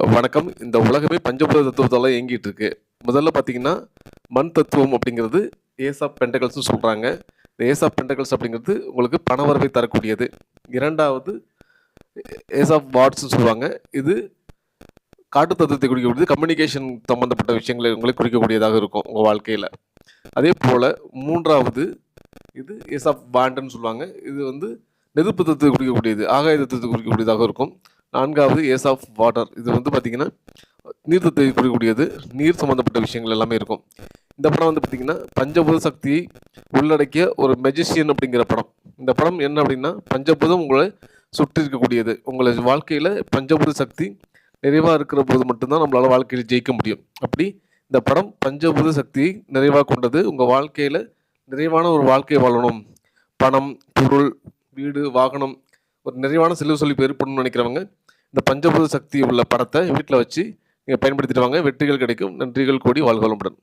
வணக்கம். இந்த உலகமே பஞ்சபூத தத்துவத்தால் இயங்கிட்டு இருக்கு. முதல்ல பார்த்தீங்கன்னா மண் தத்துவம் அப்படிங்கிறது ஏஸ் ஆஃப் பெண்டகல்ஸ்னு சொல்கிறாங்க இந்த ஏஸ் ஆஃப் பெண்டகல்ஸ் அப்படிங்கிறது உங்களுக்கு பணவரவை தரக்கூடியது. இரண்டாவது ஏஸ் ஆஃப் வார்ட்ஸ்னு சொல்லுவாங்க. இது காட்டு தத்துவத்தை குறிக்கக்கூடியது. கம்யூனிகேஷன் சம்மந்தப்பட்ட விஷயங்களை உங்களை குறிக்கக்கூடியதாக இருக்கும் உங்கள் வாழ்க்கையில். அதே போல் மூன்றாவது இது ஏஸ் ஆஃப் வாண்டுன்னு சொல்லுவாங்க. இது வந்து நெருப்பு தத்துவத்தை குறிக்கக்கூடியது ஆகாய தத்துவத்தை குறிக்கக்கூடியதாக இருக்கும். நான்காவது ஏஸ் ஆஃப் வாட்டர் இது வந்து பார்த்திங்கன்னா நீர் தத்துவத்தை புரியக்கூடியது நீர் சம்மந்தப்பட்ட விஷயங்கள் எல்லாமே இருக்கும். இந்த படம் வந்து பார்த்திங்கன்னா பஞ்சபூத சக்தியை உள்ளடக்கிய ஒரு மெஜிஷியன் அப்படிங்கிற படம். இந்த படம் என்ன அப்படின்னா பஞ்சபூதம் உங்களை சுற்றி இருக்கக்கூடியது. உங்களை வாழ்க்கையில் பஞ்சபூத சக்தி நிறைவாக இருக்கிற போது மட்டும்தான் நம்மளால் வாழ்க்கையில் ஜெயிக்க முடியும். அப்படி இந்த படம் பஞ்சபூத சக்தியை நிறைவாக கொண்டது. உங்கள் வாழ்க்கையில் நிறைவான ஒரு வாழ்க்கை வாழணும். பணம் பொருள் வீடு வாகனம் ஒரு நிறைவான செல்வ சொல்லி ஏற்படணும்னு நினைக்கிறவங்க இந்த பஞ்சபூத சக்தி உள்ள படத்தை வீட்டில் வச்சு நீங்கள் பயன்படுத்திட்டு வாங்க. வெற்றிகள் கிடைக்கும். நன்றிகள் கூடி வாழ்வளமுடன்